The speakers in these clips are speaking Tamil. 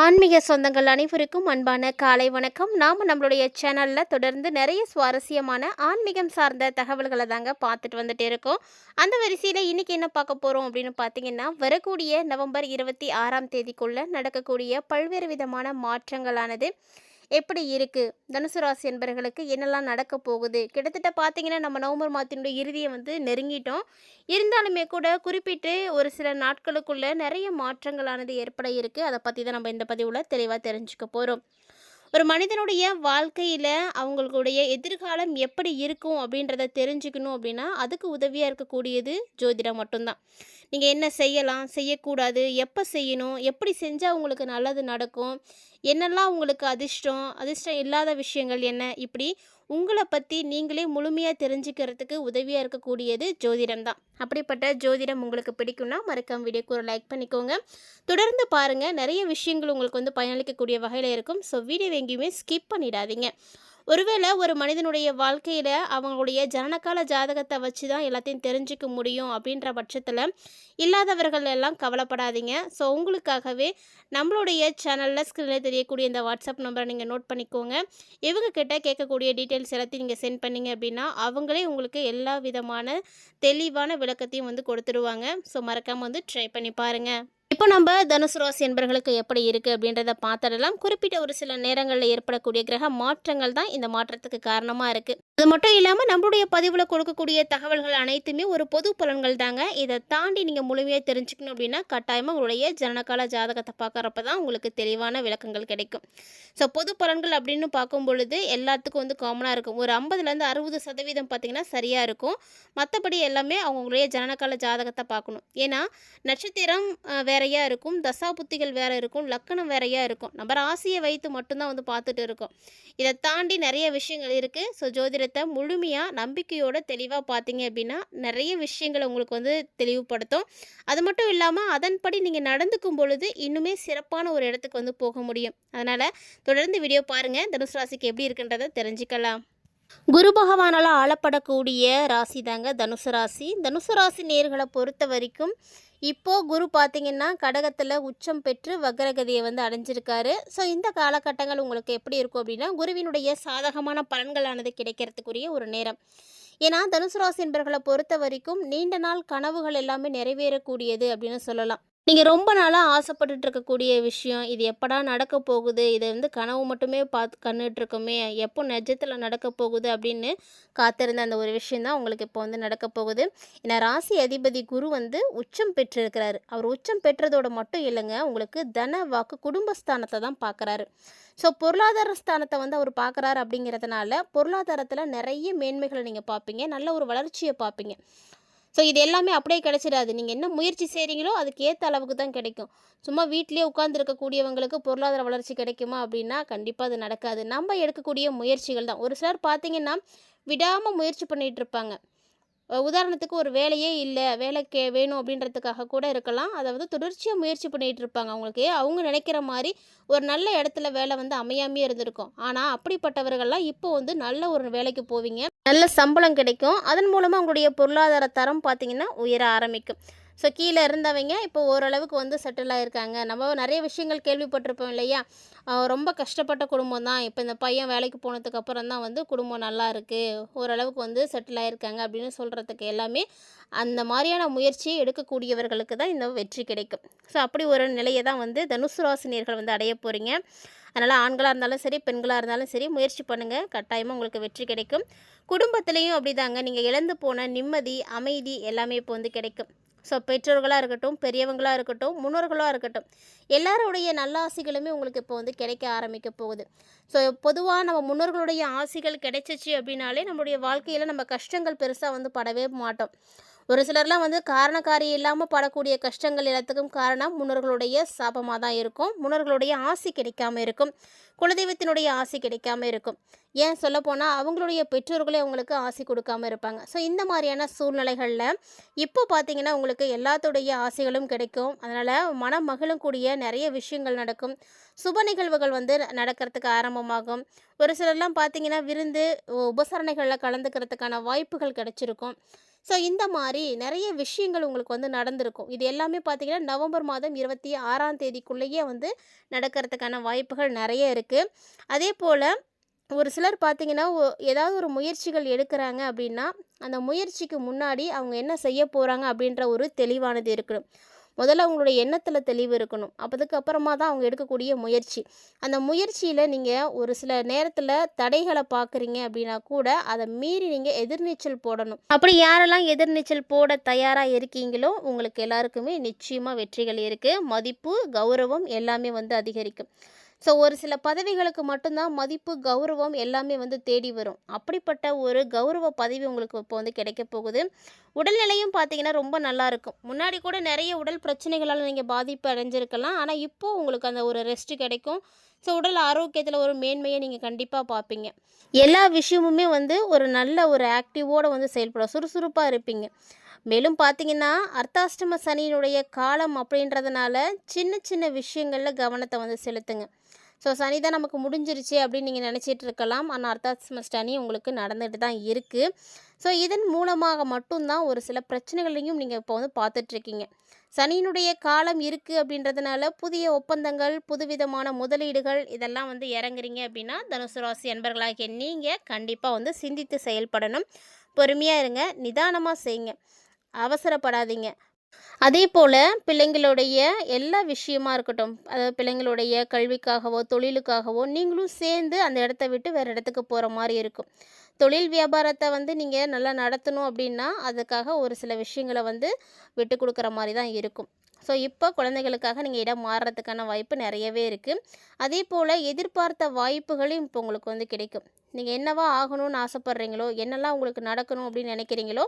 ஆன்மீக சொந்தங்கள் அனைவருக்கும் அன்பான காலை வணக்கம். நாம் நம்மளுடைய சேனலில் தொடர்ந்து நிறைய சுவாரஸ்யமான ஆன்மீகம் சார்ந்த தகவல்களை தாங்க பார்த்துட்டு வந்துட்டு இருக்கோம். அந்த வரிசையில் இன்றைக்கி என்ன பார்க்க போகிறோம் அப்படின்னு பார்த்தீங்கன்னா வரக்கூடிய நவம்பர் இருபத்தி ஆறாம் தேதிக்குள்ளே நடக்கக்கூடிய பல்வேறு விதமான மாற்றங்களானது. எப்படி இருக்குது தனுசு ராசி என்பவர்களுக்கு என்னெல்லாம் நடக்க போகுது? கிட்டத்தட்ட பார்த்தீங்கன்னா நம்ம நவம்பர் மாதத்தினுடைய இறுதியை வந்து நெருங்கிட்டோம். இருந்தாலுமே கூட குறிப்பிட்டு ஒரு சில நாட்களுக்குள்ள நிறைய மாற்றங்களானது ஏற்பட இருக்குது அதை பற்றி தான் நம்ம இந்த பதிவில் தெளிவாக தெரிஞ்சுக்க போகிறோம் ஒரு மனிதனுடைய வாழ்க்கையில் அவங்களுடைய எதிர்காலம் எப்படி இருக்கும் அப்படின்றத தெரிஞ்சுக்கணும் அப்படின்னா அதுக்கு உதவியாக இருக்கக்கூடியது ஜோதிடம் மட்டும்தான். நீங்கள் என்ன செய்யலாம்? செய்யக்கூடாது. எப்போ செய்யணும்? எப்படி செஞ்சால் உங்களுக்கு நல்லது நடக்கும்? என்னெல்லாம் உங்களுக்கு அதிர்ஷ்டம்? அதிர்ஷ்டம் இல்லாத விஷயங்கள் என்ன? இப்படி உங்களை பற்றி நீங்களே முழுமையாக தெரிஞ்சுக்கிறதுக்கு உதவியாக இருக்கக்கூடியது ஜோதிடம் தான். அப்படிப்பட்ட ஜோதிடம் உங்களுக்கு பிடிக்கும்னா மறக்காம வீடியோக்கு ஒரு லைக் பண்ணிக்கோங்க. தொடர்ந்து பாருங்கள் நிறைய விஷயங்கள் உங்களுக்கு வந்து பயனளிக்கக்கூடிய வகையில் இருக்கும். ஸோ வீடியோ எங்கேயுமே ஸ்கிப் பண்ணிடாதீங்க. ஒருவேளை ஒரு மனிதனுடைய வாழ்க்கையில் அவங்களுடைய ஜனனகால ஜாதகத்தை வச்சு தான் எல்லாத்தையும் தெரிஞ்சுக்க முடியும் அப்படின்ற பட்சத்தில் இல்லாதவர்கள் எல்லாம் கவலைப்படாதீங்க. ஸோ உங்களுக்காகவே நம்மளுடைய சேனலில் ஸ்க்ரீனில் தெரியக்கூடிய இந்த வாட்ஸ்அப் நம்பரை நீங்கள் நோட் பண்ணிக்கோங்க. இவங்க கிட்ட கேட்கக்கூடிய டீட்டெயில்ஸ் எல்லாத்தையும் நீங்கள் சென்ட் பண்ணீங்க அப்படின்னா அவங்களே உங்களுக்கு எல்லா விதமான தெளிவான விளக்கத்தையும் வந்து கொடுத்துருவாங்க. ஸோ மறக்காமல் வந்து ட்ரை பண்ணி பாருங்கள் இப்போ நம்ம தனுசு ராசி என்பர்களுக்கு எப்படி இருக்குது அப்படின்றத பார்த்துடலாம். குறிப்பிட்ட ஒரு சில நேரங்களில் ஏற்படக்கூடிய கிரக மாற்றங்கள் தான் இந்த மாற்றத்துக்கு காரணமாக இருக்குது அது மட்டும் இல்லாமல் நம்மளுடைய பதிவில் கொடுக்கக்கூடிய தகவல்கள் அனைத்துமே ஒரு பொது பலன்கள் தாங்க. இதை தாண்டி நீங்கள் முழுமையாக தெரிஞ்சுக்கணும் அப்படின்னா கட்டாயமாக உங்களுடைய ஜனனகால ஜாதகத்தை பார்க்குறப்ப தான் உங்களுக்கு தெளிவான விளக்கங்கள் கிடைக்கும். ஸோ பொது பலன்கள் அப்படின்னு பார்க்கும் பொழுது எல்லாத்துக்கும் வந்து காமனாக இருக்கும். ஒரு ஐம்பதுலேருந்து அறுபது சதவீதம் பார்த்திங்கன்னா சரியாக இருக்கும். மற்றபடி எல்லாமே அவங்களுடைய ஜனனகால ஜாதகத்தை பார்க்கணும். ஏன்னா நட்சத்திரம் வேறு வேறையாக இருக்கும் தசா புத்திகள் வேறு இருக்கும் லக்கணம் வேறையாக இருக்கும். நம்ம ராசியை வைத்து மட்டும்தான் வந்து பார்த்துட்டு இருக்கோம். இதை தாண்டி நிறைய விஷயங்கள் இருக்குது ஸோ ஜோதிடத்தை முழுமையாக நம்பிக்கையோட தெளிவாக பார்த்தீங்க அப்படின்னா நிறைய விஷயங்களை உங்களுக்கு வந்து தெளிவுபடுத்தும். அது மட்டும் இல்லாமல் அதன்படி நீங்கள் நடந்துக்கும் பொழுது இன்னுமே சிறப்பான ஒரு இடத்துக்கு வந்து போக முடியும். அதனால் தொடர்ந்து வீடியோ பாருங்கள் தனுசு ராசிக்கு எப்படி இருக்குன்றதை தெரிஞ்சுக்கலாம். குரு பகவானால் ஆளப்படக்கூடிய ராசி தாங்க தனுசு ராசி. தனுசு ராசி நேர்களை பொறுத்த வரைக்கும் இப்போது குரு பார்த்தீங்கன்னா கடகத்தில் உச்சம் பெற்று வக்ரகதியை வந்து அடைஞ்சிருக்காரு. ஸோ இந்த காலகட்டங்கள் உங்களுக்கு எப்படி இருக்கும் அப்படின்னா குருவினுடைய சாதகமான பலன்களானது கிடைக்கிறதுக்குரிய ஒரு நேரம். ஏன்னா தனுசு ராசி என்பர்களை பொறுத்த வரைக்கும் நீண்ட நாள் கனவுகள் எல்லாமே நிறைவேறக்கூடியது அப்படின்னு சொல்லலாம். நீங்கள் ரொம்ப நாளாக ஆசைப்பட்டுட்டு இருக்கக்கூடிய விஷயம் இது எப்படா நடக்க போகுது இதை வந்து கனவு மட்டுமே பார்த்து கண்ணுட்டு இருக்கோமே எப்போ நிஜத்தில் நடக்க போகுது அப்படின்னு காத்திருந்த அந்த ஒரு விஷயந்தான் உங்களுக்கு இப்போ வந்து நடக்க போகுது. ஏன்னா ராசி அதிபதி குரு வந்து உச்சம் பெற்றிருக்கிறாரு. அவர் உச்சம் பெற்றதோட மட்டும் இல்லைங்க உங்களுக்கு தன வாக்கு குடும்பஸ்தானத்தை தான் பார்க்குறாரு. ஸோ பொருளாதார ஸ்தானத்தை வந்து அவர் பார்க்குறாரு அப்படிங்கிறதுனால பொருளாதாரத்தில் நிறைய மேன்மைகளை நீங்கள் பார்ப்பீங்க நல்ல ஒரு வளர்ச்சியை பார்ப்பீங்க. ஸோ இது எல்லாமே அப்படியே கிடைச்சிடாது. நீங்கள் என்ன முயற்சி செய்கிறீங்களோ அதுக்கு ஏற்ற அளவுக்கு தான் கிடைக்கும். சும்மா வீட்டிலேயே உட்காந்துருக்கக்கூடியவங்களுக்கு பொருளாதார வளர்ச்சி கிடைக்குமா அப்படின்னா கண்டிப்பாக அது நடக்காது. நம்ம எடுக்கக்கூடிய முயற்சிகள் தான். ஒரு சிலர் பார்த்தீங்கன்னா விடாமல் முயற்சி பண்ணிகிட்டு இருப்பாங்க. உதாரணத்துக்கு ஒரு வேலையே இல்லை வேலைக்கு வேணும் அப்படின்றதுக்காக கூட இருக்கலாம். அதாவது தொடர்ச்சியாக முயற்சி பண்ணிகிட்டு இருப்பாங்க அவங்களுக்கு. அவங்க நினைக்கிற மாதிரி ஒரு நல்ல இடத்துல வேலை வந்து அமையாமே இருந்திருக்கும். ஆனால் அப்படிப்பட்டவர்கள்லாம் இப்போ வந்து நல்ல ஒரு வேலைக்கு போவீங்க. நல்ல சம்பளம் கிடைக்கும். அதன் மூலமாக அவங்களுடைய பொருளாதார தரம் பார்த்தீங்கன்னா உயர ஆரம்பிக்கும். ஸோ கீழே இருந்தவங்க இப்போ ஓரளவுக்கு வந்து செட்டில் ஆகிருக்காங்க நம்ம நிறைய விஷயங்கள் கேள்விப்பட்டிருப்போம் இல்லையா? ரொம்ப கஷ்டப்பட்ட குடும்பம் தான். இப்போ இந்த பையன் வேலைக்கு போனதுக்கப்புறம் தான் வந்து குடும்பம் நல்லா இருக்குது ஓரளவுக்கு வந்து செட்டில் ஆகியிருக்காங்க அப்படின்னு சொல்கிறதுக்கு எல்லாமே அந்த மாதிரியான முயற்சியை எடுக்கக்கூடியவர்களுக்கு தான் இந்த வெற்றி கிடைக்கும். ஸோ அப்படி ஒரு நிலையை தான் வந்து தனுசு ராசினியர்கள் வந்து அடைய போகிறீங்க அதனால் ஆண்களாக இருந்தாலும் சரி பெண்களாக இருந்தாலும் சரி முயற்சி பண்ணுங்கள் கட்டாயமாக உங்களுக்கு வெற்றி கிடைக்கும். குடும்பத்துலேயும் அப்படிதாங்க. நீங்கள் இழந்து போன நிம்மதி அமைதி எல்லாமே இப்போ வந்து கிடைக்கும். ஸோ பெற்றோர்களாக இருக்கட்டும் பெரியவங்களாக இருக்கட்டும் முன்னோர்களாக இருக்கட்டும் எல்லாருடைய நல்ல ஆசைகளுமே உங்களுக்கு இப்போ வந்து கிடைக்க ஆரம்பிக்க போகுது. ஸோ பொதுவாக நம்ம முன்னோர்களுடைய ஆசைகள் கிடைச்சிச்சு அப்படின்னாலே நம்மளுடைய வாழ்க்கையில் நம்ம கஷ்டங்கள் பெருசாக வந்து படவே மாட்டோம். ஒரு சிலர்லாம் வந்து காரணக்காரியம் இல்லாமல் படக்கூடிய கஷ்டங்கள் எல்லாத்துக்கும் காரணம் முன்னோர்களுடைய சாபமாக தான் இருக்கும். முன்னோர்களுடைய ஆசி கிடைக்காம இருக்கும். குலதெய்வத்தினுடைய ஆசி கிடைக்காம இருக்கும். ஏன் சொல்லப்போனால் அவங்களுடைய பெற்றோர்களே அவங்களுக்கு ஆசை கொடுக்காம இருப்பாங்க. ஸோ இந்த மாதிரியான சூழ்நிலைகளில் இப்போ பார்த்தீங்கன்னா உங்களுக்கு எல்லாத்துடைய ஆசைகளும் கிடைக்கும். அதனால் மனம் மகிழும் கூடிய நிறைய விஷயங்கள் நடக்கும். சுப நிகழ்வுகள் வந்து நடக்கிறதுக்கு ஆரம்பமாகும். ஒரு சிலர்லாம் பார்த்தீங்கன்னா விருந்து உபசரணைகளில் கலந்துக்கிறதுக்கான வாய்ப்புகள் கிடைச்சிருக்கும். ஸோ இந்த மாதிரி நிறைய விஷயங்கள் உங்களுக்கு வந்து நடந்திருக்கும். இது எல்லாமே பார்த்திங்கன்னா நவம்பர் மாதம் இருபத்தி ஆறாம் தேதிக்குள்ளேயே வந்து நடக்கிறதுக்கான வாய்ப்புகள் நிறைய இருக்குது அதே போல் ஒரு சிலர் பார்த்திங்கன்னா ஏதாவது ஒரு முயற்சிகள் எடுக்கிறாங்க அப்படின்னா அந்த முயற்சிக்கு முன்னாடி அவங்க என்ன செய்ய போகிறாங்க அப்படின்ற ஒரு தெளிவானது இருக்கணும் முதல்ல அவங்களுடைய எண்ணத்தில் தெளிவு இருக்கணும். அப்போதுக்கப்புறமா தான் அவங்க எடுக்கக்கூடிய முயற்சி. அந்த முயற்சியில் நீங்கள் ஒரு சில நேரத்தில் தடைகளை பார்க்குறீங்க அப்படின்னா கூட அதை மீறி நீங்கள் எதிர்நீச்சல் போடணும். அப்படி யாரெல்லாம் எதிர்நீச்சல் போட தயாராக இருக்கீங்களோ உங்களுக்கு எல்லாருக்குமே நிச்சயமாக வெற்றிகள் இருக்குது மதிப்பு கௌரவம் எல்லாமே வந்து அதிகரிக்கும். ஸோ ஒரு சில பதவிகளுக்கு மட்டும்தான் மதிப்பு கௌரவம் எல்லாமே வந்து தேடி வரும். அப்படிப்பட்ட ஒரு கௌரவ பதவி உங்களுக்கு இப்போ வந்து கிடைக்க போகுது. உடல்நிலையும் பார்த்தீங்கன்னா ரொம்ப நல்லாயிருக்கும் முன்னாடி கூட நிறைய உடல் பிரச்சனைகளால் நீங்கள் பாதிப்பு அடைஞ்சிருக்கலாம். ஆனால் இப்போது உங்களுக்கு அந்த ஒரு ரெஸ்ட் கிடைக்கும். ஸோ உடல் ஆரோக்கியத்தில் ஒரு மேன்மையை நீங்கள் கண்டிப்பாக பார்ப்பீங்க. எல்லா விஷயமுமே வந்து ஒரு நல்ல ஒரு ஆக்டிவோடு வந்து செயல்படும். சுறுசுறுப்பாக இருப்பீங்க. மேலும் பார்த்தீங்கன்னா அர்த்தாஷ்டம சனியினுடைய காலம் அப்படின்றதுனால சின்ன சின்ன விஷயங்களில் கவனத்தை வந்து செலுத்துங்க. ஸோ சனி தான் நமக்கு முடிஞ்சிருச்சு அப்படின்னு நீங்கள் நினச்சிட்டு இருக்கலாம் ஆனால் அர்த்தாஷ்டம சனி உங்களுக்கு நடந்துட்டு தான் இருக்குது ஸோ இதன் மூலமாக மட்டும்தான் ஒரு சில பிரச்சனைகளையும் நீங்கள் இப்போ வந்து பார்த்துட்ருக்கீங்க சனியினுடைய காலம் இருக்குது அப்படின்றதுனால புதிய ஒப்பந்தங்கள் புதுவிதமான முதலீடுகள் இதெல்லாம் வந்து இறங்குறீங்க அப்படின்னா தனுசு ராசி அன்பர்களாகிய நீங்கள் கண்டிப்பாக வந்து சிந்தித்து செயல்படணும். பொறுமையாக இருங்க நிதானமாக செய்யுங்க. அவசரப்படாதீங்க. அதே போல் பிள்ளைங்களுடைய எல்லா விஷயமா இருக்கட்டும். அதாவது பிள்ளைங்களுடைய கல்விக்காகவோ தொழிலுக்காகவோ நீங்களும் சேர்ந்து அந்த இடத்த விட்டு வேறு இடத்துக்கு போகிற மாதிரி இருக்கும். தொழில் வியாபாரத்தை வந்து நீங்கள் நல்லா நடத்தணும் அப்படின்னா அதுக்காக ஒரு சில விஷயங்களை வந்து விட்டு கொடுக்குற மாதிரி தான் இருக்கும். ஸோ இப்போ குழந்தைகளுக்காக நீங்கள் இடம் மாறுறதுக்கான வாய்ப்பு நிறையவே இருக்குது அதே போல் எதிர்பார்த்த வாய்ப்புகளும் இப்போ உங்களுக்கு வந்து கிடைக்கும். நீங்கள் என்னவா ஆகணும்னு ஆசைப்பட்றீங்களோ என்னெல்லாம் உங்களுக்கு நடக்கணும் அப்படின்னு நினைக்கிறீங்களோ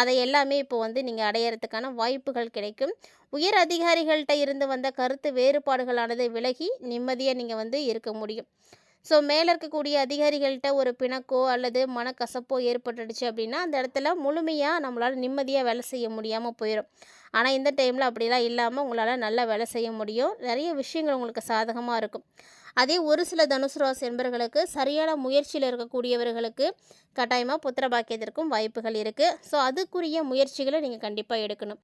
அதை எல்லாமே இப்போ வந்து நீங்கள் அடையிறதுக்கான வாய்ப்புகள் கிடைக்கும். உயர் அதிகாரிகள்கிட்ட இருந்து வந்த கருத்து வேறுபாடுகளானது விலகி நிம்மதியாக நீங்கள் வந்து இருக்க முடியும். ஸோ மேலே இருக்கக்கூடிய அதிகாரிகள்கிட்ட ஒரு பிணக்கோ அல்லது மனக்கசப்போ ஏற்பட்டுடுச்சு அப்படின்னா அந்த இடத்துல முழுமையாக நம்மளால் நிம்மதியாக வேலை செய்ய முடியாமல் போயிடும் ஆனால் இந்த டைமில் அப்படிலாம் இல்லாமல் உங்களால் நல்லா வேலை செய்ய முடியும். நிறைய விஷயங்கள் உங்களுக்கு சாதகமாக இருக்கும். அதே ஒரு சில தனுசு ராசி என்பர்களுக்கு சரியான முயற்சியில் இருக்கக்கூடியவர்களுக்கு கட்டாயமாக புத்திர பாக்கியத்திற்கும் வாய்ப்புகள் இருக்குது ஸோ அதுக்குரிய முயற்சிகளை நீங்கள் கண்டிப்பாக எடுக்கணும்.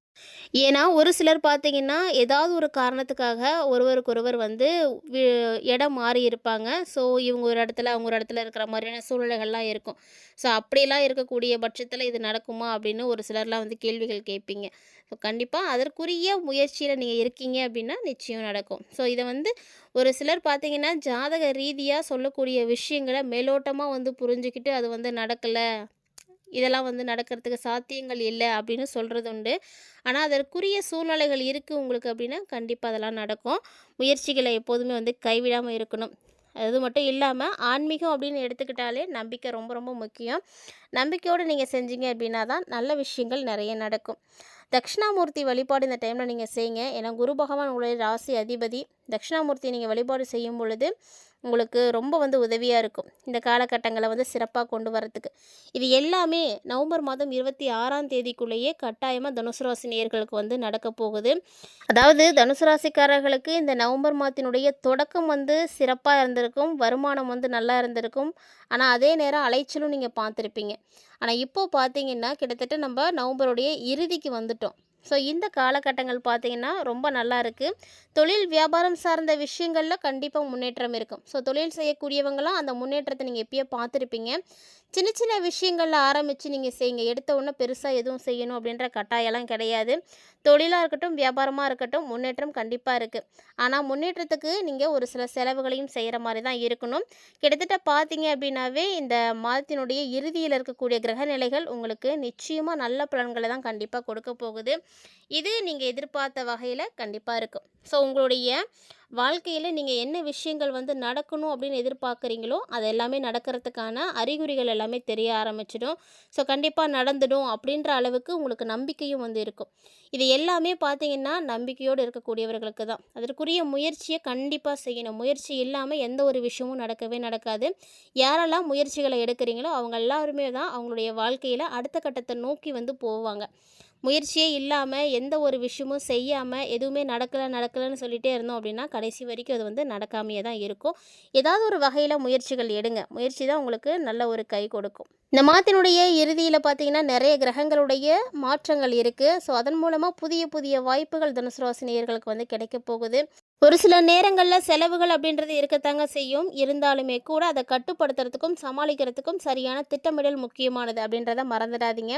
ஏன்னா ஒரு சிலர் பார்த்தீங்கன்னா ஏதாவது ஒரு காரணத்துக்காக ஒருவருக்கொருவர் வந்து வி- இடம் மாறி இருப்பாங்க. ஸோ இவங்க ஒரு இடத்துல அவங்க ஒரு இடத்துல இருக்கிற மாதிரியான சூழ்நிலைகள்லாம் இருக்கும். ஸோ அப்படியெல்லாம் இருக்கக்கூடிய பட்சத்தில் இது நடக்குமா அப்படின்னு ஒரு சிலர்லாம் வந்து கேள்விகள் கேட்பீங்க. ஸோ கண்டிப்பாக அதற்குரிய முயற்சியில் நீங்கள் இருக்கீங்க அப்படின்னா நிச்சயம் நடக்கும். ஸோ இதை வந்து ஒரு சிலர் பார்த்தீங்கன்னா ஜாதக ரீதியாக சொல்லக்கூடிய விஷயங்களை மேலோட்டமாக வந்து புரிஞ்சுக்கிட்டு அது வந்து நடக்கலை. இதெல்லாம் வந்து நடக்கிறதுக்கு சாத்தியங்கள் இல்லை அப்படின்னு சொல்கிறது உண்டு. ஆனால் அதற்குரிய சூழ்நிலைகள் இருக்குது உங்களுக்கு அப்படின்னா கண்டிப்பாக அதெல்லாம் நடக்கும். முயற்சிகளை எப்போதுமே வந்து கைவிடாமல் இருக்கணும். அது மட்டும் இல்லாமல் ஆன்மீகம் அப்படின்னு எடுத்துக்கிட்டாலே நம்பிக்கை ரொம்ப ரொம்ப முக்கியம். நம்பிக்கையோடு நீங்கள் செஞ்சீங்க அப்படின்னா தான் நல்ல விஷயங்கள் நிறைய நடக்கும். தட்சிணாமூர்த்தி வழிபாடு இந்த டைமில் நீங்கள் செய்யுங்க. ஏன்னா குரு பகவான் உங்களுடைய ராசி அதிபதி. தட்சிணாமூர்த்தி நீங்கள் வழிபாடு செய்யும் பொழுது உங்களுக்கு ரொம்ப வந்து உதவியாக இருக்கும். இந்த காலகட்டங்களை வந்து சிறப்பாக கொண்டு வரத்துக்கு. இது எல்லாமே நவம்பர் மாதம் இருபத்தி ஆறாம் தேதிக்குள்ளேயே கட்டாயமாக தனுசு ராசி வந்து நடக்க போகுது. அதாவது தனுசு ராசிக்காரர்களுக்கு இந்த நவம்பர் மாதத்தினுடைய தொடக்கம் வந்து சிறப்பாக இருந்திருக்கும். வருமானம் வந்து நல்லா இருந்திருக்கும். ஆனால் அதே நேரம் அலைச்சலும் நீங்கள் பார்த்துருப்பீங்க. ஆனால் இப்போ பார்த்தீங்கன்னா கிட்டத்தட்ட நம்ம நவம்பருடைய இறுதிக்கு வந்துட்டோம். ஸோ இந்த காலகட்டங்கள் பார்த்தீங்கன்னா ரொம்ப நல்லா இருக்குது தொழில் வியாபாரம் சார்ந்த விஷயங்களில் கண்டிப்பாக முன்னேற்றம் இருக்கும். ஸோ தொழில் செய்யக்கூடியவங்களாம் அந்த முன்னேற்றத்தை நீங்கள் எப்பயோ பார்த்துருப்பீங்க. சின்ன சின்ன விஷயங்களில் ஆரம்பித்து நீங்கள் செய்யுங்க எடுத்த உடனே பெருசாக எதுவும் செய்யணும் அப்படின்ற கட்டாயம்லாம் கிடையாது. தொழிலாக இருக்கட்டும் வியாபாரமாக இருக்கட்டும் முன்னேற்றம் கண்டிப்பாக இருக்குது ஆனால் முன்னேற்றத்துக்கு நீங்கள் ஒரு சில செலவுகளையும் செய்கிற மாதிரி தான் இருக்கணும். கிட்டத்தட்ட பார்த்தீங்க அப்படின்னாவே இந்த மாதத்தினுடைய இறுதியில் இருக்கக்கூடிய கிரக நிலைகள் உங்களுக்கு நிச்சயமாக நல்ல பலன்களை தான் கண்டிப்பாக கொடுக்க போகுது. இது நீங்கள் எதிர்பார்த்த வகையில் கண்டிப்பாக இருக்கும். ஸோ உங்களுடைய வாழ்க்கையில் நீங்கள் என்ன விஷயங்கள் வந்து நடக்கணும் அப்படின்னு எதிர்பார்க்குறீங்களோ அது எல்லாமே நடக்கிறதுக்கான அறிகுறிகள் எல்லாமே தெரிய ஆரம்பிச்சிடும். ஸோ கண்டிப்பாக நடந்துடும் அப்படின்ற அளவுக்கு உங்களுக்கு நம்பிக்கையும் வந்து இருக்கும். இது எல்லாமே பார்த்தீங்கன்னா நம்பிக்கையோடு இருக்கக்கூடியவர்களுக்கு தான். அதற்குரிய முயற்சியை கண்டிப்பாக செய்யணும். முயற்சி இல்லாமல் எந்த ஒரு விஷயமும் நடக்கவே நடக்காது. யாரெல்லாம் முயற்சிகளை எடுக்கிறீங்களோ அவங்க எல்லாருமே தான் அவங்களுடைய வாழ்க்கையில் அடுத்த கட்டத்தை நோக்கி வந்து போவாங்க. முயற்சியே இல்லாமல் எந்த ஒரு விஷயமும் செய்யாமல் எதுவுமே நடக்கலை நடக்கலைன்னு சொல்லிகிட்டே இருந்தோம் அப்படின்னா கடைசி வரைக்கும் அது வந்து நடக்காமையே தான் இருக்கும். ஏதாவது ஒரு வகையில் முயற்சிகள் எடுங்க. முயற்சி தான் உங்களுக்கு நல்ல ஒரு கை கொடுக்கும். இந்த மாதத்தினுடைய இறுதியில் பார்த்தீங்கன்னா நிறைய கிரகங்களுடைய மாற்றங்கள் இருக்குது ஸோ அதன் மூலமாக புதிய புதிய வாய்ப்புகள் தனுசு ராசினியர்களுக்கு வந்து கிடைக்க போகுது. ஒரு சில நேரங்களில் செலவுகள் அப்படின்றது இருக்கத்தாங்க செய்யும். இருந்தாலுமே கூட அதை கட்டுப்படுத்துறதுக்கும் சமாளிக்கிறதுக்கும் சரியான திட்டமிடல் முக்கியமானது அப்படின்றத மறந்துடாதீங்க.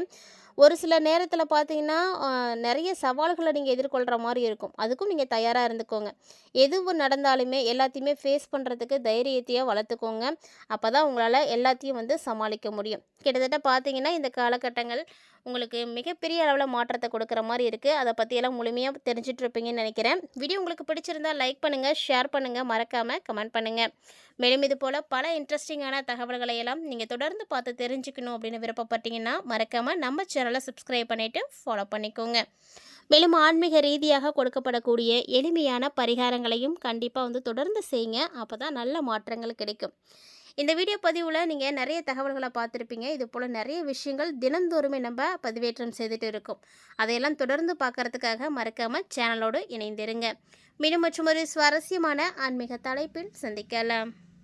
ஒரு சில நேரத்தில் பார்த்தீங்கன்னா நிறைய சவால்களை நீங்கள் எதிர்கொள்கிற மாதிரி இருக்கும். அதுக்கும் நீங்கள் தயாராக இருந்துக்கோங்க. எதுவும் நடந்தாலுமே எல்லாத்தையுமே ஃபேஸ் பண்ணுறதுக்கு தைரியத்தையே வளர்த்துக்கோங்க அப்போ தான் உங்களால் எல்லாத்தையும் வந்து சமாளிக்க முடியும். கிட்டத்தட்ட பார்த்தீங்கன்னா இந்த காலகட்டங்கள் உங்களுக்கு மிகப்பெரிய அளவில் மாற்றத்தை கொடுக்குற மாதிரி இருக்குது அதை பற்றியெல்லாம் முழுமையாக தெரிஞ்சிட்ருப்பீங்கன்னு நினைக்கிறேன். வீடியோ உங்களுக்கு பிடிச்சிருந்தா லைக் பண்ணுங்கள் ஷேர் பண்ணுங்கள் மறக்காமல் கமெண்ட் பண்ணுங்கள் மேலும் இது போல் பல இன்ட்ரெஸ்டிங்கான தகவல்களை எல்லாம் நீங்கள் தொடர்ந்து பார்த்து தெரிஞ்சுக்கணும் அப்படின்னு விருப்பப்பட்டீங்கன்னா மறக்காமல் நம்ம சேனலை சப்ஸ்கிரைப் பண்ணிவிட்டு ஃபாலோ பண்ணிக்கோங்க. மேலும் ஆன்மீக ரீதியாக கொடுக்கப்படக்கூடிய எளிமையான பரிகாரங்களையும் கண்டிப்பாக வந்து தொடர்ந்து செய்யுங்க. அப்போ தான் நல்ல மாற்றங்கள் கிடைக்கும். இந்த வீடியோ பதிவில் நீங்கள் நிறைய தகவல்களை பார்த்துருப்பீங்க. இது போல் நிறைய விஷயங்கள் தினந்தோறுமே நம்ம பதிவேற்றம் செய்துட்டு இருக்கோம். அதையெல்லாம் தொடர்ந்து பார்க்கறதுக்காக மறக்காமல் சேனலோடு இணைந்திருங்க. மீண்டும் மற்றும் ஒரு சுவாரஸ்யமான ஆன்மீக தலைப்பில் சந்திக்கலாம்.